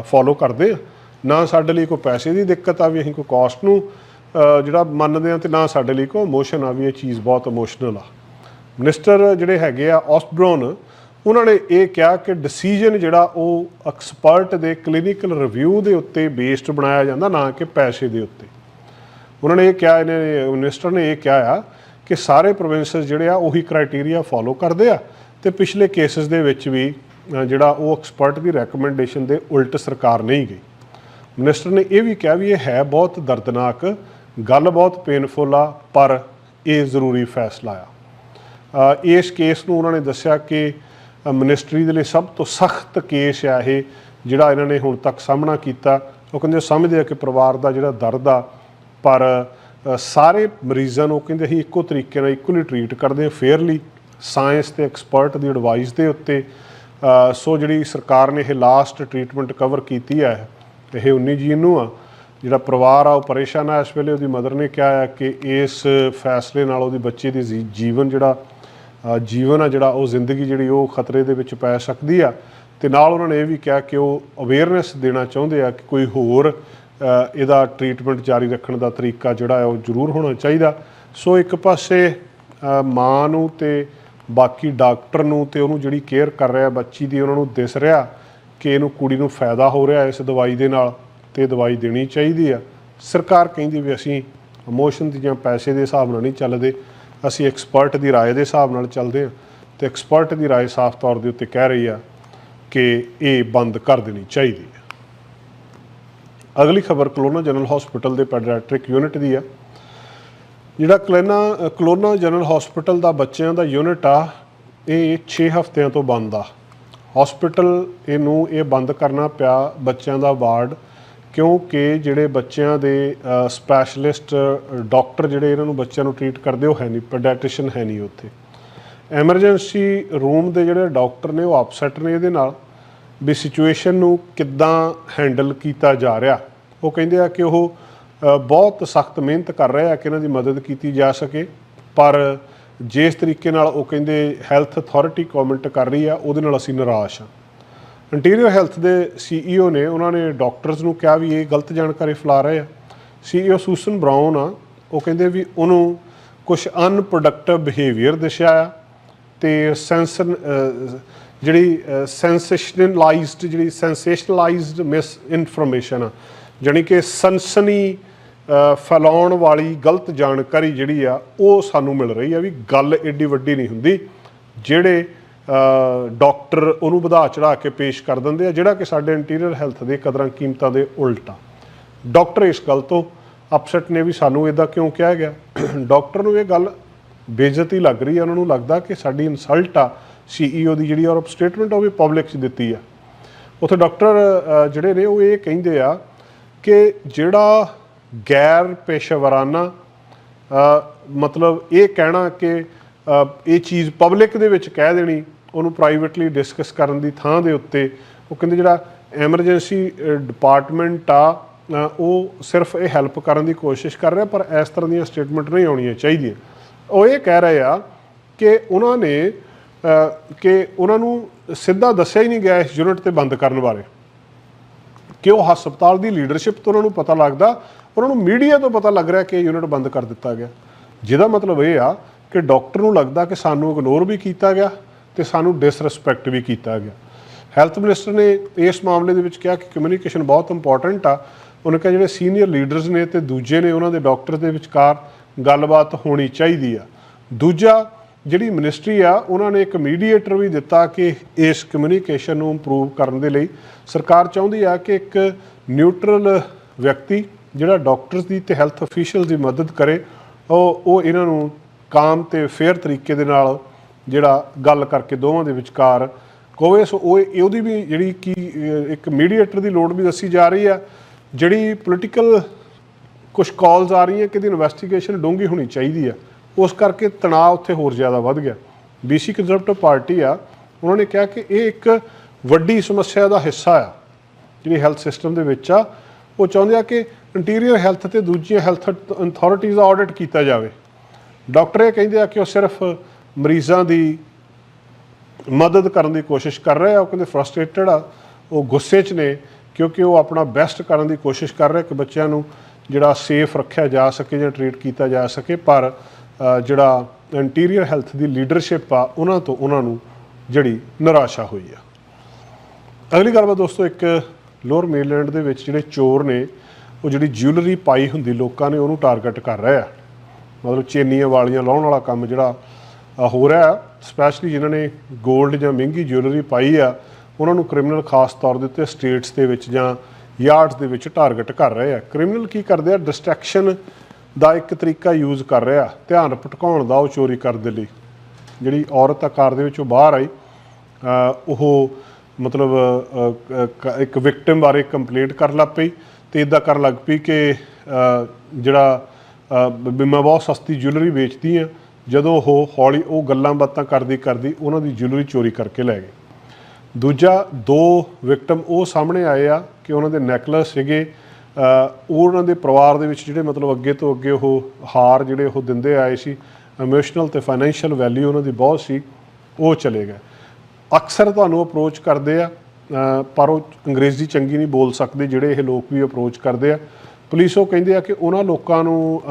S1: ਫੋਲੋ ਕਰਦੇ ਆ ਨਾ ਸਾਡੇ ਲਈ ਕੋਈ ਪੈਸੇ ਦੀ ਦਿੱਕਤ ਆ ਵੀ ਅਸੀਂ ਕੋਈ ਕਾਸਟ ਨੂੰ ਜਿਹੜਾ ਮੰਨਦੇ ਆ ਤੇ ਨਾ ਸਾਡੇ ਲਈ ਕੋਈ ਇਮੋਸ਼ਨ ਆ ਵੀ ਇਹ ਚੀਜ਼ ਬਹੁਤ ਇਮੋਸ਼ਨਲ ਆ। ਮਿਨਿਸਟਰ ਜਿਹੜੇ ਹੈਗੇ ਆ ਆਸਟਬ੍ਰੋਨ ਉਹਨਾਂ ਨੇ ਇਹ ਕਿਹਾ ਕਿ ਡਿਸੀਜਨ ਜਿਹੜਾ ਉਹ ਐਕਸਪਰਟ ਦੇ ਕਲੀਨਿਕਲ ਰਿਵਿਊ ਦੇ ਉੱਤੇ ਬੇਸਡ ਬਣਾਇਆ ਜਾਂਦਾ, ਨਾ ਕਿ ਪੈਸੇ ਦੇ ਉੱਤੇ। ਉਹਨਾਂ ਨੇ ਇਹ ਕਿਹਾ, ਇਹਨੇ ਮਿਨਿਸਟਰ ਨੇ ਇਹ ਕਿਹਾ ਆ ਕਿ ਸਾਰੇ ਪ੍ਰੋਵਿੰਸਸ ਜਿਹੜੇ ਆ ਉਹੀ ਕ੍ਰਾਈਟੇਰੀਆ ਫੋਲੋ ਕਰਦੇ ਆ ਤੇ ਪਿਛਲੇ ਕੇਸਸ ਦੇ ਵਿੱਚ ਵੀ ਜਿਹੜਾ ਉਹ ਐਕਸਪਰਟ ਦੀ ਰეკਮੈਂਡੇਸ਼ਨ ਦੇ ਉਲਟ ਸਰਕਾਰ ਨਹੀਂ ਗਈ। ਮਿਨਿਸਟਰ ਨੇ ਇਹ ਵੀ ਕਿਹਾ ਵੀ ਇਹ ਹੈ ਬਹੁਤ ਦਰਦਨਾਕ ਗੱਲ ਬਹੁਤ ਪੇਨਫੁਲ ਆ ਪਰ ਇਹ ਜ਼ਰੂਰੀ ਫੈਸਲਾ ਆ। ਇਸ ਕੇਸ ਨੂੰ ਉਹਨਾਂ ਨੇ ਦੱਸਿਆ ਕਿ ਅ, ਮਿਨਿਸਟਰੀ ਦੇ ਲਈ ਸਭ ਤੋਂ ਸਖਤ ਕੇਸ ਆ ਇਹ ਜਿਹੜਾ ਇਹਨਾਂ ਨੇ ਹੁਣ ਤੱਕ ਸਾਹਮਣਾ ਕੀਤਾ। ਉਹ ਕਹਿੰਦੇ ਸਮਝਦੇ ਆ ਕਿ ਪਰਿਵਾਰ ਦਾ ਜਿਹੜਾ ਦਰਦ ਆ ਪਰ ਸਾਰੇ ਮਰੀਜ਼ਾਂ ਨੂੰ ਕਹਿੰਦੇ ਅਸੀਂ ਇੱਕੋ ਤਰੀਕੇ ਨਾਲ ਇਕੁਅਲੀ ਟਰੀਟ ਕਰਦੇ ਹਾਂ ਫੇਅਰਲੀ ਸਾਇੰਸ ਤੇ ਐਕਸਪਰਟ ਦੀ ਐਡਵਾਈਸ ਦੇ ਉੱਤੇ। ਸੋ ਜਿਹੜੀ ਸਰਕਾਰ ਨੇ ਇਹ ਲਾਸਟ ਟ੍ਰੀਟਮੈਂਟ ਕਵਰ ਕੀਤੀ ਹੈ ਇਹ 19 ਜੀ ਨੂੰ ਆ। ਜਿਹੜਾ ਪਰਿਵਾਰ ਆ, ਉਹ ਪਰੇਸ਼ਾਨ ਆ ਇਸ ਵੇਲੇ। ਉਹਦੀ ਮਦਰ ਨੇ ਕਿਹਾ ਆ ਕਿ ਇਸ ਫੈਸਲੇ ਨਾਲ ਉਹਦੀ ਬੱਚੇ ਦੀ ਜੀ- ਜੀਵਨ ਜਿਹੜਾ ਜੀਵਨ ਆ ਜਿਹੜਾ, ਉਹ ਜ਼ਿੰਦਗੀ ਜਿਹੜੀ, ਉਹ ਖਤਰੇ ਦੇ ਵਿੱਚ ਪੈ ਸਕਦੀ ਆ। ਤੇ ਨਾਲ ਉਹਨਾਂ ਨੇ ਇਹ ਵੀ ਕਿਹਾ ਕਿ ਉਹ ਅਵੇਅਰਨੈਸ ਦੇਣਾ ਚਾਹੁੰਦੇ ਆ ਕਿ ਕੋਈ ਹੋਰ ਇਹਦਾ ਟ੍ਰੀਟਮੈਂਟ ਜਾਰੀ ਰੱਖਣ ਦਾ ਤਰੀਕਾ ਜਿਹੜਾ ਹੈ ਉਹ ਜ਼ਰੂਰ ਹੋਣਾ ਚਾਹੀਦਾ। ਸੋ ਇੱਕ ਪਾਸੇ ਮਾਂ ਨੂੰ ਤੇ ਬਾਕੀ ਡਾਕਟਰ ਨੂੰ ਤੇ ਉਹਨੂੰ ਜਿਹੜੀ ਕੇਅਰ ਕਰ ਰਿਹਾ ਬੱਚੀ ਦੀ, ਉਹਨਾਂ ਨੂੰ ਦਿਸ ਰਿਹਾ। ਕਿ ਇਹਨੂੰ ਕੁੜੀ ਨੂੰ ਫਾਇਦਾ ਹੋ ਰਿਹਾ ਇਸ ਦਵਾਈ ਦੇ ਨਾਲ ਤੇ ਇਹ ਦਵਾਈ ਦੇਣੀ ਚਾਹੀਦੀ ਆ ਸਰਕਾਰ ਕਹਿੰਦੀ ਵੀ ਅਸੀਂ ਇਮੋਸ਼ਨ ਦੀ ਜਾਂ ਪੈਸੇ ਦੇ ਹਿਸਾਬ ਨਾਲ ਨਹੀਂ ਚੱਲਦੇ ਅਸੀਂ ਐਕਸਪਰਟ ਦੀ رائے ਦੇ ਹਿਸਾਬ ਨਾਲ ਚੱਲਦੇ ਹਾਂ ਤੇ ਐਕਸਪਰਟ ਦੀ رائے ਸਾਫ਼ ਤੌਰ ਦੇ ਉੱਤੇ ਕਹਿ ਰਹੀ ਆ ਕਿ ਇਹ ਬੰਦ ਕਰ ਦੇਣੀ ਚਾਹੀਦੀ ਹੈ ਅਗਲੀ ਖਬਰ ਕਲੋਨਾ ਜਨਰਲ ਹਸਪੀਟਲ ਦੇ ਪੈਡੀਆਟ੍ਰਿਕ ਯੂਨਿਟ ਦੀ ਆ ਜਿਹੜਾ ਕਲੋਨਾ ਕਲੋਨਾ ਜਨਰਲ ਹਸਪੀਟਲ ਦਾ ਬੱਚਿਆਂ ਦਾ ਯੂਨਿਟ ਆ ਇਹ 6 ਹਫ਼ਤਿਆਂ ਤੋਂ ਬੰਦ ਆ ਹਸਪੀਟਲ ਇਹਨੂੰ ਇਹ ਬੰਦ ਕਰਨਾ ਪਿਆ ਬੱਚਿਆਂ ਦਾ ਵਾਰਡ, ਕਿਉਂਕਿ ਜਿਹੜੇ ਬੱਚਿਆਂ ਦੇ ਸਪੈਸ਼ਲਿਸਟ ਡਾਕਟਰ ਜਿਹੜੇ ਇਹਨਾਂ ਨੂੰ ਬੱਚਿਆਂ ਨੂੰ ਟ੍ਰੀਟ ਕਰਦੇ ਉਹ ਹੈ ਨਹੀਂ ਪੈਡੀਆਟ੍ਰੀਸ਼ੀਅਨ ਹੈ ਨਹੀਂ ਉੱਥੇ। ਐਮਰਜੈਂਸੀ ਰੂਮ ਦੇ ਜਿਹੜੇ ਡਾਕਟਰ ਨੇ ਉਹ ਅਪਸੈਟ ਨੇ ਇਹਦੇ ਨਾਲ, ਵੀ ਸਿਚੁਏਸ਼ਨ ਨੂੰ ਕਿੱਦਾਂ ਹੈਂਡਲ ਕੀਤਾ ਜਾ ਰਿਹਾ। ਉਹ ਕਹਿੰਦੇ ਆ ਕਿ ਉਹ ਬਹੁਤ ਸਖਤ ਮਿਹਨਤ ਕਰ ਰਹੇ ਆ ਕਿ ਇਹਨਾਂ ਦੀ ਮਦਦ ਕੀਤੀ ਜਾ ਸਕੇ, ਪਰ ਜਿਸ ਤਰੀਕੇ ਨਾਲ ਉਹ ਕਹਿੰਦੇ ਹੈਲਥ ਅਥਾਰਟੀ ਕਮੈਂਟ ਕਰ ਰਹੀ ਆ, ਉਹਦੇ ਨਾਲ ਅਸੀਂ ਨਿਰਾਸ਼ ਆ। ਇੰਟੀਰੀਅਰ ਹੈਲਥ ਦੇ ਸੀਈਓ ਨੇ ਉਹਨਾਂ ਨੇ ਡਾਕਟਰਸ ਨੂੰ ਕਿਹਾ ਵੀ ਇਹ ਗਲਤ ਜਾਣਕਾਰੀ ਫੈਲਾ ਰਹੇ ਆ। ਸੀਈਓ ਸੂਸਨ ਬ੍ਰਾਊਨ ਆ, ਉਹ ਕਹਿੰਦੇ ਵੀ ਉਹਨੂੰ ਕੁਝ ਅਨਪ੍ਰੋਡਕਟਿਵ ਬਿਹੇਵੀਅਰ ਦਿਸਿਆ ਆ ਤੇ ਸੈਂਸਨ ਜਿਹੜੀ ਸੈਂਸੇਸ਼ਨਲਾਈਜ਼ਡ ਜਿਹੜੀ ਸੈਂਸੇਸ਼ਨਲਾਈਜ਼ਡ ਮਿਸ ਇਨਫੋਰਮੇਸ਼ਨ ਆ, ਜਾਣੀ ਕਿ ਸਨਸਨੀ ਫੈਲਾਉਣ ਵਾਲੀ ਗਲਤ ਜਾਣਕਾਰੀ ਜਿਹੜੀ ਆ ਉਹ ਸਾਨੂੰ ਮਿਲ ਰਹੀ ਆ ਵੀ ਗੱਲ ਏਡੀ ਵੱਡੀ ਨਹੀਂ ਹੁੰਦੀ ਜਿਹੜੇ ਅ, ਡਾਕਟਰ ਉਹਨੂੰ ਵਧਾ ਚੜਾ ਕੇ ਪੇਸ਼ ਕਰ ਦਿੰਦੇ ਆ ਜਿਹੜਾ ਕਿ ਸਾਡੇ ਇੰਟੀਰੀਅਰ ਹੈਲਥ ਦੇ ਕਦਰਾਂ ਕੀਮਤਾਂ ਦੇ ਉਲਟ ਆ। ਡਾਕਟਰ ਇਸ ਗੱਲ ਤੋਂ ਅਪਸੈਟ ਨੇ ਵੀ ਸਾਨੂੰ ਇਦਾਂ ਕਿਉਂ ਕਿਹਾ ਗਿਆ? ਡਾਕਟਰ ਨੂੰ ਇਹ ਗੱਲ ਬੇਇੱਜ਼ਤੀ ਲੱਗ ਰਹੀ ਹੈ ਉਹਨਾਂ ਨੂੰ ਲੱਗਦਾ ਕਿ ਸਾਡੀ ਇਨਸਲਟ ਆ ਸੀਈਓ ਦੀ ਜਿਹੜੀ ਔਰ ਸਟੇਟਮੈਂਟ ਉਹ ਵੀ ਪਬਲਿਕ 'ਚ ਦਿੱਤੀ ਆ। ਉੱਥੇ ਡਾਕਟਰ ਜਿਹੜੇ ਨੇ ਉਹ ਇਹ ਕਹਿੰਦੇ ਆ ਕਿ ਜਿਹੜਾ ਗੈਰ ਪੇਸ਼ੇਵਰਾਨਾ ਮਤਲਬ ਇਹ ਕਹਿਣਾ ਕਿ ਇਹ ਚੀਜ਼ ਪਬਲਿਕ ਦੇ ਵਿੱਚ ਕਹਿ ਦੇਣੀ, ਉਹਨੂੰ ਪ੍ਰਾਈਵੇਟਲੀ ਡਿਸਕਸ ਕਰਨ ਦੀ ਥਾਂ ਦੇ ਉੱਤੇ, ਉਹ ਕਹਿੰਦੇ ਜਿਹੜਾ ਐਮਰਜੈਂਸੀ ਡਿਪਾਰਟਮੈਂਟ ਆ ਉਹ ਸਿਰਫ ਇਹ ਹੈਲਪ ਕਰਨ ਦੀ ਕੋਸ਼ਿਸ਼ ਕਰ ਰਿਹਾ, ਪਰ ਇਸ ਤਰ੍ਹਾਂ ਦੀਆਂ ਸਟੇਟਮੈਂਟ ਨਹੀਂ ਆਉਣੀਆਂ ਚਾਹੀਦੀਆਂ। ਉਹ ਇਹ ਕਹਿ ਰਹੇ ਆ ਕਿ ਉਹਨਾਂ ਨੇ ਕਿ ਉਹਨਾਂ ਨੂੰ ਸਿੱਧਾ ਦੱਸਿਆ ਹੀ ਨਹੀਂ ਗਿਆ ਇਸ ਯੂਨਿਟ ਤੇ ਬੰਦ ਕਰਨ ਬਾਰੇ। ਕਿ ਉਹ ਹਸਪਤਾਲ ਦੀ ਲੀਡਰਸ਼ਿਪ ਤੋਂ ਉਹਨਾਂ ਨੂੰ ਪਤਾ ਲੱਗਦਾ ਉਹਨਾਂ ਨੂੰ ਮੀਡੀਆ ਤੋਂ ਪਤਾ ਲੱਗ ਰਿਹਾ ਕਿ ਇਹ ਯੂਨਿਟ ਬੰਦ ਕਰ ਦਿੱਤਾ ਗਿਆ। ਜਿਹਦਾ ਮਤਲਬ ਇਹ ਆ ਕਿ ਡਾਕਟਰ ਨੂੰ ਲੱਗਦਾ ਕਿ ਸਾਨੂੰ ਇਗਨੋਰ ਵੀ ਕੀਤਾ ਗਿਆ ਤੇ ਸਾਨੂੰ ਡਿਸਰੈਸਪੈਕਟ ਵੀ ਕੀਤਾ ਗਿਆ। ਹੈਲਥ ਮਿਨਿਸਟਰ ਨੇ ਇਸ ਮਾਮਲੇ ਦੇ ਵਿੱਚ ਕਿਹਾ ਕਿ ਕਮਿਊਨੀਕੇਸ਼ਨ ਬਹੁਤ ਇੰਪੋਰਟੈਂਟ ਆ। ਉਹਨੇ ਕਿਹਾ ਜਿਹੜੇ ਸੀਨੀਅਰ ਲੀਡਰਸ ਨੇ ਤੇ ਦੂਜੇ ਨੇ, ਉਹਨਾਂ ਦੇ ਡਾਕਟਰ ਦੇ ਵਿਚਕਾਰ ਗੱਲਬਾਤ ਹੋਣੀ ਚਾਹੀਦੀ ਆ। ਦੂਜਾ ਜਿਹੜੀ ਮਿਨਿਸਟਰੀ ਆ, ਉਹਨਾਂ ਨੇ ਇੱਕ ਮੀਡੀਏਟਰ ਵੀ ਦਿੱਤਾ ਕਿ ਇਸ ਕਮਿਊਨੀਕੇਸ਼ਨ ਨੂੰ ਇੰਪਰੂਵ ਕਰਨ ਦੇ ਲਈ। ਸਰਕਾਰ ਚਾਹੁੰਦੀ ਆ ਕਿ ਇੱਕ ਨਿਊਟਰਲ ਵਿਅਕਤੀ ਜਿਹੜਾ ਡਾਕਟਰਸ ਦੀ ਤੇ ਹੈਲਥ ਅਫੀਸ਼ੀਅਲ ਦੀ ਮਦਦ ਕਰੇ, ਉਹ ਉਹ ਇਹਨਾਂ ਨੂੰ ਕਾਮ ਤੇ ਫੇਅਰ ਤਰੀਕੇ ਦੇ ਨਾਲ ਜਿਹੜਾ ਗੱਲ ਕਰਕੇ ਦੋਵਾਂ ਦੇ ਵਿਚਕਾਰ ਕੋਵੇ। ਸੋ ਉਹ, ਉਹਦੀ ਵੀ ਜਿਹੜੀ ਕਿ ਇੱਕ ਮੀਡੀਏਟਰ ਦੀ ਲੋੜ ਵੀ ਦੱਸੀ ਜਾ ਰਹੀ ਆ, ਜਿਹੜੀ ਪੋਲੀਟੀਕਲ ਕੁਝ ਕਾਲਸ ਆ ਰਹੀਆਂ ਕਿ ਦੀ ਇਨਵੈਸਟੀਗੇਸ਼ਨ ਡੂੰਘੀ ਹੋਣੀ ਚਾਹੀਦੀ ਆ। ਉਸ ਕਰਕੇ ਤਣਾਅ ਉੱਥੇ ਹੋਰ ਜ਼ਿਆਦਾ ਵੱਧ ਗਿਆ। ਬੀਸੀ ਕੰਜ਼ਰਵੇਟਿਵ ਪਾਰਟੀ ਆ, ਉਹਨਾਂ ਨੇ ਕਿਹਾ ਕਿ ਇਹ ਇੱਕ ਵੱਡੀ ਸਮੱਸਿਆ ਦਾ ਹਿੱਸਾ ਆ, ਜਿਹੜੀ ਹੈਲਥ ਸਿਸਟਮ ਦੇ ਵਿੱਚ ਆ। ਉਹ ਚਾਹੁੰਦੇ ਆ ਕਿ ਇੰਟੀਰੀਅਰ ਹੈਲਥ ਤੇ ਦੂਜੀਆਂ ਹੈਲਥ ਅਥਾਰਟੀਜ਼ ਦਾ ਆਡਿਟ ਕੀਤਾ ਜਾਵੇ। ਡਾਕਟਰ ਇਹ ਕਹਿੰਦੇ ਆ ਕਿ ਉਹ ਸਿਰਫ ਮਰੀਜ਼ਾਂ ਦੀ ਮਦਦ ਕਰਨ ਦੀ ਕੋਸ਼ਿਸ਼ ਕਰ ਰਹੇ ਆ, ਉਹ ਕਹਿੰਦੇ ਫਰਸਟ੍ਰੇਟਡ ਆ, ਉਹ ਗੁੱਸੇ 'ਚ ਨੇ ਕਿਉਂਕਿ ਉਹ ਆਪਣਾ ਬੈਸਟ ਕਰਨ ਦੀ ਕੋਸ਼ਿਸ਼ ਕਰ ਰਿਹਾ ਕਿ ਬੱਚਿਆਂ ਨੂੰ ਜਿਹੜਾ ਸੇਫ ਰੱਖਿਆ ਜਾ ਸਕੇ ਜਾਂ ਟ੍ਰੀਟ ਕੀਤਾ ਜਾ ਸਕੇ, ਪਰ ਜਿਹੜਾ ਇੰਟੀਰੀਅਰ ਹੈਲਥ ਦੀ ਲੀਡਰਸ਼ਿਪ ਆ, ਉਹਨਾਂ ਤੋਂ ਉਹਨਾਂ ਨੂੰ ਜਿਹੜੀ ਨਿਰਾਸ਼ਾ ਹੋਈ ਆ। ਅਗਲੀ ਗੱਲਬਾਤ ਦੋਸਤੋ ਇੱਕ ਲੋਅਰ ਮੇਨਲੈਂਡ ਦੇ ਵਿੱਚ ਜਿਹੜੇ ਚੋਰ ਨੇ ਉਹ ਜਿਹੜੀ ਜਿਊਲਰੀ ਪਾਈ ਹੁੰਦੀ ਲੋਕਾਂ ਨੇ ਉਹਨੂੰ ਟਾਰਗੇਟ ਕਰ ਰਹੇ ਆ ਮਤਲਬ ਚੇਨੀਆਂ ਵਾਲੀਆਂ ਲਾਉਣ ਵਾਲਾ ਕੰਮ ਜਿਹੜਾ ਹੋ ਰਿਹਾ ਸਪੈਸ਼ਲੀ ਜਿਨ੍ਹਾਂ ਨੇ 골ਡ ਜਾਂ ਮਹਿੰਗੀ ਜਿਊਲਰੀ ਪਾਈ ਆ, ਉਹਨਾਂ ਨੂੰ ਕ੍ਰਿਮੀਨਲ ਖਾਸ ਤੌਰ ਦੇ ਉੱਤੇ ਸਟੇਟਸ ਦੇ ਵਿੱਚ ਜਾਂ ਯਾਰਡਸ ਦੇ ਵਿੱਚ ਟਾਰਗੇਟ ਕਰ ਰਹੇ ਆ। ਕ੍ਰਿਮੀਨਲ ਕੀ ਕਰਦੇ ਆ? ਡਿਸਟਰੈਕਸ਼ਨ ਦਾ ਇੱਕ ਤਰੀਕਾ ਯੂਜ਼ ਕਰ ਰਿਹਾ। ਧਿਆਨ ਭਟਕਾਉਣ ਦਾ ਉਹ ਚੋਰੀ ਕਰਨ ਦੇ ਲਈ। ਜਿਹੜੀ ਔਰਤ ਆਕਾਰ ਕਾਰ ਦੇ ਵਿੱਚੋਂ ਬਾਹਰ ਆਈ ਉਹ ਮਤਲਬ ਇੱਕ ਵਿਕਟਿਮ ਬਾਰੇ ਕੰਪਲੇਂਟ ਕਰਨ ਲੱਗ ਪਈ। ਤੇ ਇਦਾਂ ਕਰਨ ਲੱਗ ਪਈ ਕਿ ਜਿਹੜਾ ਵੀ ਮੈਂ ਬਹੁਤ ਸਸਤੀ ਜੁਐਲਰੀ ਵੇਚਦੀ ਆ, ਜਦੋਂ ਉਹ ਹੌਲੀ ਉਹ ਗੱਲਾਂ ਬਾਤਾਂ ਕਰਦੀ ਕਰਦੀ ਉਹਨਾਂ ਦੀ ਜੁਐਲਰੀ ਚੋਰੀ ਕਰਕੇ ਲੈ ਗਏ। ਦੂਜਾ, ਦੋ ਵਿਕਟਮ ਉਹ ਸਾਹਮਣੇ ਆਏ ਆ ਕਿ ਉਹਨਾਂ ਦੇ ਨੈਕਲਸ ਸੀਗੇ ਉਹਨਾਂ ਦੇ ਪਰਿਵਾਰ ਦੇ ਵਿੱਚ ਜਿਹੜੇ ਮਤਲਬ ਅੱਗੇ ਤੋਂ ਅੱਗੇ ਉਹ ਹਾਰ ਜਿਹੜੇ ਉਹ ਦਿੰਦੇ ਆਏ ਸੀ ਇਮੋਸ਼ਨਲ ਤੇ ਫਾਈਨੈਂਸ਼ੀਅਲ ਵੈਲਿਊ ਉਹਨਾਂ ਦੀ ਬਹੁਤ ਸੀ, ਉਹ ਚਲੇ ਗਏ। ਅਕਸਰ ਤੁਹਾਨੂੰ ਅਪਰੋਚ ਕਰਦੇ ਆ ਪਰ ਉਹ ਅੰਗਰੇਜ਼ੀ ਚੰਗੀ ਨਹੀਂ ਬੋਲ ਸਕਦੇ ਜਿਹੜੇ ਇਹ ਲੋਕ ਵੀ ਅਪਰੋਚ ਕਰਦੇ ਆ। ਪੁਲਿਸ ਉਹ ਕਹਿੰਦੇ ਆ ਕਿ ਉਹਨਾਂ ਲੋਕਾਂ ਨੂੰ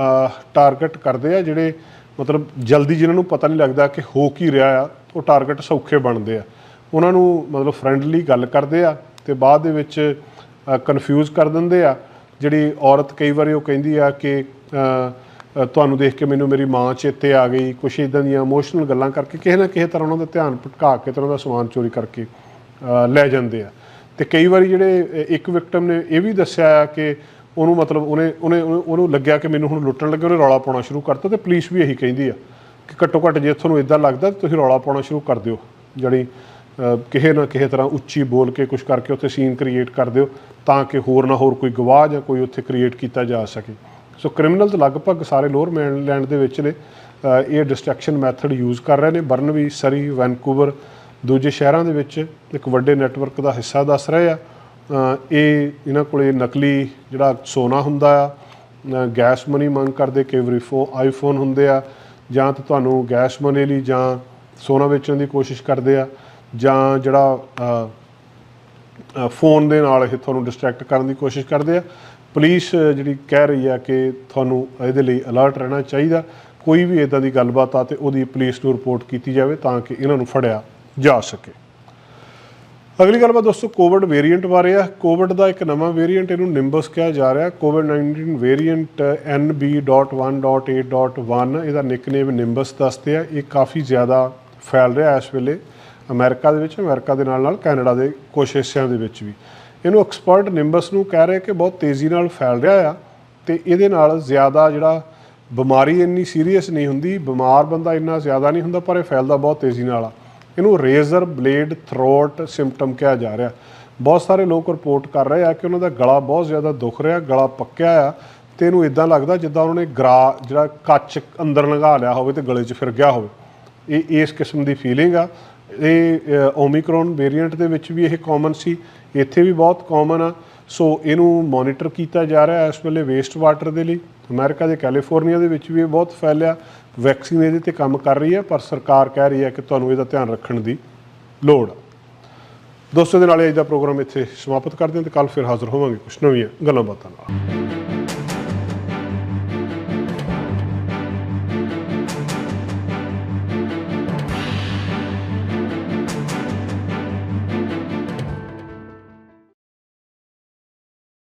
S1: ਟਾਰਗੇਟ ਕਰਦੇ ਆ ਜਿਹੜੇ ਮਤਲਬ ਜਲਦੀ ਜਿਨ੍ਹਾਂ ਨੂੰ ਪਤਾ ਨਹੀਂ ਲੱਗਦਾ ਕਿ ਹੋ ਕੀ ਰਿਹਾ ਆ, ਉਹ ਟਾਰਗੇਟ ਸੌਖੇ ਬਣਦੇ ਆ। ਉਹਨਾਂ ਨੂੰ ਮਤਲਬ ਫਰੈਂਡਲੀ ਗੱਲ ਕਰਦੇ ਆ ਤੇ ਬਾਅਦ ਦੇ ਵਿੱਚ ਕਨਫਿਊਜ਼ ਕਰ ਦਿੰਦੇ ਆ। ਜਿਹੜੀ ਔਰਤ ਕਈ ਵਾਰੀ ਉਹ ਕਹਿੰਦੀ ਆ ਕਿ ਤੁਹਾਨੂੰ ਦੇਖ ਕੇ ਮੈਨੂੰ ਮੇਰੀ ਮਾਂ ਚੇਤੇ ਆ ਗਈ, ਕੁਛ ਇਦਾਂ ਦੀਆਂ ਇਮੋਸ਼ਨਲ ਗੱਲਾਂ ਕਰਕੇ, ਕਿਸੇ ਨਾ ਕਿਸੇ ਤਰ੍ਹਾਂ ਉਹਨਾਂ ਦਾ ਧਿਆਨ ਭਟਕਾ ਕੇ ਤੇ ਉਹਨਾਂ ਦਾ ਸਮਾਨ ਚੋਰੀ ਕਰਕੇ ਲੈ ਜਾਂਦੇ ਆ। ਤੇ ਕਈ ਵਾਰੀ ਜਿਹੜੇ ਇੱਕ ਵਿਕਟਮ ਨੇ ਇਹ ਵੀ ਦੱਸਿਆ ਆ ਕਿ ਉਹਨੂੰ ਮਤਲਬ ਉਹਨੇ ਉਹਨੇ ਉਹਨੂੰ ਲੱਗਿਆ ਕਿ ਮੈਨੂੰ ਹੁਣ ਲੁੱਟਣ ਲੱਗੇ, ਉਹਨੇ ਰੌਲਾ ਪਾਉਣਾ ਸ਼ੁਰੂ ਕਰਤਾ ਤੇ ਪੁਲਿਸ ਵੀ ਇਹੀ ਕਹਿੰਦੀ ਆ ਕਿ ਘੱਟੋ ਘੱਟ ਜੇ ਤੁਹਾਨੂੰ ਇਦਾਂ ਲੱਗਦਾ ਤਾਂ ਤੁਸੀਂ ਰੌਲਾ ਪਾਉਣਾ ਸ਼ੁਰੂ ਕਰ ਦਿਓ। ਜਿਹੜੀ ਕਿਸੇ ਨਾ ਕਿਸੇ ਤਰ੍ਹਾਂ ਉੱਚੀ ਬੋਲ ਕੇ ਕੁਝ ਕਰਕੇ ਉੱਥੇ ਸੀਨ ਕ੍ਰੀਏਟ ਕਰ ਦਿਓ ਤਾਂ ਕਿ ਹੋਰ ਨਾ ਹੋਰ ਕੋਈ ਗਵਾਹ ਜਾਂ ਕੋਈ ਉੱਥੇ ਕ੍ਰੀਏਟ ਕੀਤਾ ਜਾ ਸਕੇ। ਸੋ ਕ੍ਰਿਮੀਨਲ ਲਗਭਗ ਸਾਰੇ ਲੋਅਰ ਮੈਨਲੈਂਡ ਦੇ ਵਿੱਚ ਨੇ। ਇਹ ਡਿਸਟਰੈਕਸ਼ਨ ਮੈਥਡ ਯੂਜ਼ ਕਰ ਰਹੇ ਨੇ। ਬਰਨਵੀ ਸਰੀ ਵੈਨਕੂਵਰ ਦੂਜੇ ਸ਼ਹਿਰਾਂ ਦੇ ਵਿੱਚ ਇੱਕ ਵੱਡੇ ਨੈਟਵਰਕ ਦਾ ਹਿੱਸਾ ਦੱਸ ਰਹੇ ਆ। ਇਹ ਇਹਨਾਂ ਕੋਲੇ ਨਕਲੀ ਜਿਹੜਾ ਸੋਨਾ ਹੁੰਦਾ ਆ ਗੈਸ ਮਨੀ ਮੰਗ ਕਰਦੇ ਕਿ ਵਰੀਫੋ ਆਈਫੋਨ ਹੁੰਦੇ ਆ, ਜਾਂ ਤਾਂ ਤੁਹਾਨੂੰ ਗੈਸ ਮਨੀ ਲਈ ਜਾਂ ਸੋਨਾ ਵੇਚਣ ਦੀ ਕੋਸ਼ਿਸ਼ ਕਰਦੇ ਆ, ਜਾਂ ਜਿਹੜਾ ਫੋਨ ਦੇ ਨਾਲ ਇਹ ਤੁਹਾਨੂੰ ਡਿਸਟਰੈਕਟ ਕਰਨ ਦੀ ਕੋਸ਼ਿਸ਼ ਕਰਦੇ ਆ। ਪੁਲਿਸ ਜਿਹੜੀ ਕਹਿ ਰਹੀ ਆ ਕਿ ਤੁਹਾਨੂੰ ਇਹਦੇ ਲਈ ਅਲਰਟ ਰਹਿਣਾ ਚਾਹੀਦਾ। ਕੋਈ ਵੀ ਇਦਾਂ ਦੀ ਗੱਲਬਾਤ ਆ ਤੇ ਉਹਦੀ ਪੁਲਿਸ ਨੂੰ ਰਿਪੋਰਟ ਕੀਤੀ ਜਾਵੇ ਤਾਂ ਕਿ ਇਹਨਾਂ ਨੂੰ ਫੜਿਆ ਜਾ ਸਕੇ। ਅਗਲੀ ਗੱਲਬਾਤ ਦੋਸਤੋ, ਕੋਵਿਡ ਵੇਰੀਐਂਟ ਬਾਰੇ ਆ ਕੋਵਿਡ ਦਾ ਇੱਕ ਨਵਾਂ ਵੇਰੀਐਂਟ ਇਹਨੂੰ ਨਿੰਬਸ ਕਿਹਾ ਜਾ ਰਿਹਾ ਕੋਵਿਡ 19 ਵੇਰੀਐਂਟ NB.1.8.1 ਇਹਦਾ ਨਿਕਨੇਮ ਨਿੰਬਸ ਦੱਸਦੇ ਆ। ਇਹ ਕਾਫੀ ਜ਼ਿਆਦਾ ਫੈਲ ਰਿਹਾ ਇਸ ਵੇਲੇ ਅਮਰੀਕਾ ਦੇ ਵਿੱਚ, ਅਮਰੀਕਾ ਦੇ ਨਾਲ ਨਾਲ ਕੈਨੇਡਾ ਦੇ ਕੁਝ ਹਿੱਸਿਆਂ ਦੇ ਵਿੱਚ ਵੀ। ਇਹਨੂੰ ਐਕਸਪਰਟ ਨਿੰਬਸ ਨੂੰ ਕਹਿ ਰਹੇ ਕਿ ਬਹੁਤ ਤੇਜ਼ੀ ਨਾਲ ਫੈਲ ਰਿਹਾ ਆ ਤੇ ਇਹਦੇ ਨਾਲ ਜ਼ਿਆਦਾ ਜਿਹੜਾ ਬਿਮਾਰੀ ਇੰਨੀ ਸੀਰੀਅਸ ਨਹੀਂ ਹੁੰਦੀ, ਬਿਮਾਰ ਬੰਦਾ ਇੰਨਾ ਜ਼ਿਆਦਾ ਨਹੀਂ ਹੁੰਦਾ, ਪਰ ਇਹ ਫੈਲਦਾ ਬਹੁਤ ਤੇਜ਼ੀ ਨਾਲ ਆ। ਇਹਨੂੰ ਰੇਜ਼ਰ ਬਲੇਡ ਥਰੋਟ ਸਿੰਪਟਮ ਕਿਹਾ ਜਾ ਰਿਹਾ। ਬਹੁਤ ਸਾਰੇ ਲੋਕ ਰਿਪੋਰਟ ਕਰ ਰਹੇ ਆ ਕਿ ਉਹਨਾਂ ਦਾ ਗਲਾ ਬਹੁਤ ਜ਼ਿਆਦਾ ਦੁਖ ਰਿਹਾ, ਗਲਾ ਪੱਕਿਆ ਆ ਤੇ ਇਹਨੂੰ ਇਦਾਂ ਲੱਗਦਾ ਜਿੱਦਾਂ ਉਹਨਾਂ ਨੇ ਗਰਾ, ਜਿਹੜਾ ਕੱਚ ਅੰਦਰ ਲੰਘਾ ਲਿਆ ਹੋਵੇ ਤੇ ਗਲੇ 'ਚ ਫਿਰ ਗਿਆ ਹੋਵੇ। ਇਹ, ਇਸ ਕਿਸਮ ਦੀ ਫੀਲਿੰਗ ਆ। ਇਹ ਓਮਿਕਰੋਨ ਵੇਰੀਐਂਟ ਦੇ ਵਿੱਚ ਵੀ ਇਹ ਕਾਮਨ ਸੀ। ਇੱਥੇ ਵੀ ਬਹੁਤ ਕਾਮਨ ਆ। ਸੋ ਇਹਨੂੰ ਮੋਨੀਟਰ ਕੀਤਾ ਜਾ ਰਿਹਾ ਹੈ ਇਸ ਵੇਲੇ ਵੇਸਟ ਵਾਟਰ ਦੇ ਲਈ। ਅਮਰੀਕਾ ਦੇ ਕੈਲੀਫੋਰਨੀਆ ਦੇ ਵਿੱਚ ਵੀ ਇਹ ਬਹੁਤ ਫੈਲਿਆ। ਵੈਕਸੀਨ ਇਹਦੇ ਤੇ ਕੰਮ ਕਰ ਰਹੀ ਹੈ, ਪਰ ਸਰਕਾਰ ਕਹਿ ਰਹੀ ਹੈ ਕਿ ਤੁਹਾਨੂੰ ਇਹਦਾ ਧਿਆਨ ਰੱਖਣ ਦੀ ਲੋੜ ਆ। ਦੋਸਤੋ ਦੇ ਨਾਲ ਅੱਜ ਦਾ ਪ੍ਰੋਗਰਾਮ ਇੱਥੇ ਸਮਾਪਤ ਕਰਦੇ ਹਾਂ ਤੇ ਕੱਲ ਫਿਰ ਹਾਜ਼ਰ ਹੋਵਾਂਗੇ ਕੁਝ ਨਵੀਆਂ ਗੱਲਾਂ ਬਾਤਾਂ ਨਾਲ।